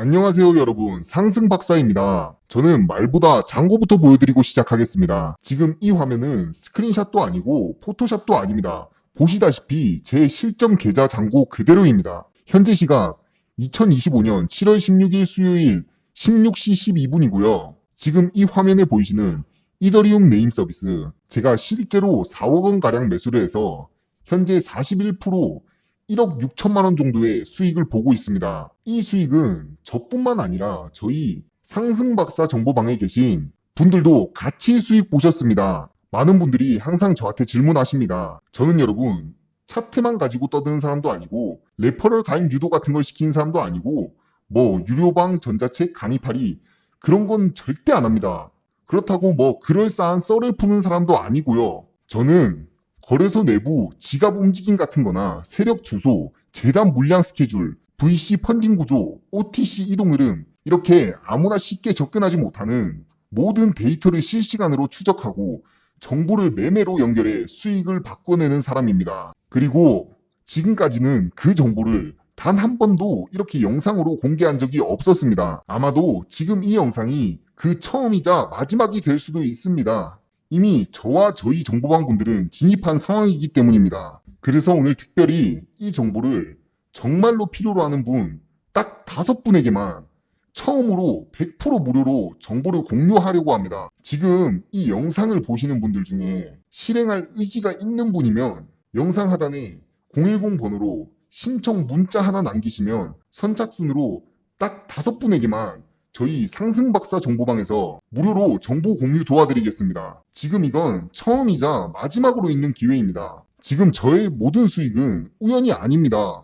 안녕하세요 여러분 상승박사입니다. 저는 말보다 장고부터 보여드리고 시작하겠습니다. 지금 이 화면은 스크린샷도 아니고 포토샵도 아닙니다. 보시다시피 제 실전 계좌 잔고 그대로입니다. 현재 시각 2025년 7월 16일 수요일 16시 12분이고요. 지금 이 화면에 보이시는 이더리움 네임 서비스 제가 실제로 4억 원가량 매수를 해서 현재 41% 1억 6천만 원 정도의 수익을 보고 있습니다. 이 수익은 저뿐만 아니라 저희 상승박사 정보방에 계신 분들도 같이 수익 보셨습니다. 많은 분들이 항상 저한테 질문하십니다. 저는 여러분 차트만 가지고 떠드는 사람도 아니고 레퍼럴 가입 유도 같은 걸 시키는 사람도 아니고 뭐 유료방 전자책 강의팔이 그런 건 절대 안 합니다. 그렇다고 뭐 그럴싸한 썰을 푸는 사람도 아니고요. 저는 거래소 내부 지갑 움직임 같은 거나 세력 주소, 재단 물량 스케줄, VC 펀딩 구조, OTC 이동 흐름 이렇게 아무나 쉽게 접근하지 못하는 모든 데이터를 실시간으로 추적하고 정보를 매매로 연결해 수익을 바꿔내는 사람입니다. 그리고 지금까지는 그 정보를 단 한 번도 이렇게 영상으로 공개한 적이 없었습니다. 아마도 지금 이 영상이 그 처음이자 마지막이 될 수도 있습니다. 이미 저와 저희 정보방 분들은 진입한 상황이기 때문입니다. 그래서 오늘 특별히 이 정보를 정말로 필요로 하는 분 딱 다섯 분에게만 처음으로 100% 무료로 정보를 공유하려고 합니다. 지금 이 영상을 보시는 분들 중에 실행할 의지가 있는 분이면 영상 하단에 010 번호로 신청 문자 하나 남기시면 선착순으로 딱 다섯 분에게만 저희 상승박사 정보방에서 무료로 정보 공유 도와드리겠습니다. 지금 이건 처음이자 마지막으로 있는 기회입니다. 지금 저의 모든 수익은 우연이 아닙니다.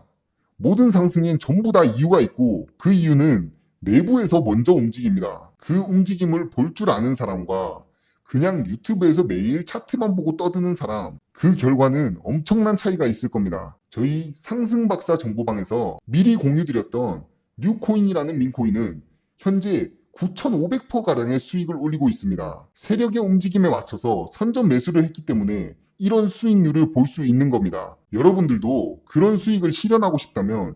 모든 상승엔 전부 다 이유가 있고 그 이유는 내부에서 먼저 움직입니다. 그 움직임을 볼 줄 아는 사람과 그냥 유튜브에서 매일 차트만 보고 떠드는 사람, 그 결과는 엄청난 차이가 있을 겁니다. 저희 상승박사 정보방에서 미리 공유드렸던 뉴코인이라는 민코인은 현재 9,500%가량의 수익을 올리고 있습니다. 세력의 움직임에 맞춰서 선전 매수를 했기 때문에 이런 수익률을 볼 수 있는 겁니다. 여러분들도 그런 수익을 실현하고 싶다면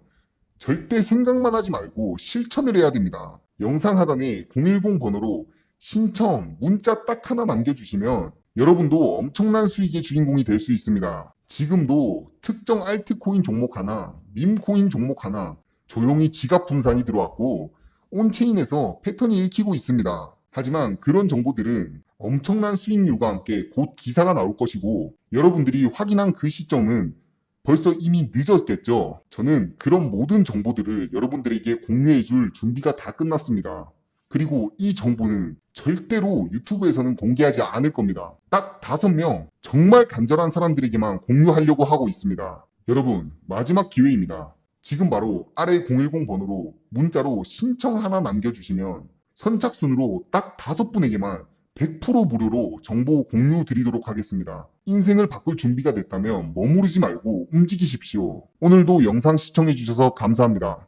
절대 생각만 하지 말고 실천을 해야 됩니다. 영상 하단에 010 번호로 신청, 문자 딱 하나 남겨주시면 여러분도 엄청난 수익의 주인공이 될 수 있습니다. 지금도 특정 알트코인 종목 하나, 밈코인 종목 하나 조용히 지갑 분산이 들어왔고 온체인에서 패턴이 읽히고 있습니다. 하지만 그런 정보들은 엄청난 수익률과 함께 곧 기사가 나올 것이고 여러분들이 확인한 그 시점은 벌써 이미 늦었겠죠. 저는 그런 모든 정보들을 여러분들에게 공유해 줄 준비가 다 끝났습니다. 그리고 이 정보는 절대로 유튜브에서는 공개하지 않을 겁니다. 딱 다섯 명 정말 간절한 사람들에게만 공유하려고 하고 있습니다. 여러분, 마지막 기회입니다. 지금 바로 아래 010 번호로 문자로 신청 하나 남겨주시면 선착순으로 딱 다섯 분에게만 100% 무료로 정보 공유 드리도록 하겠습니다. 인생을 바꿀 준비가 됐다면 머무르지 말고 움직이십시오. 오늘도 영상 시청해주셔서 감사합니다.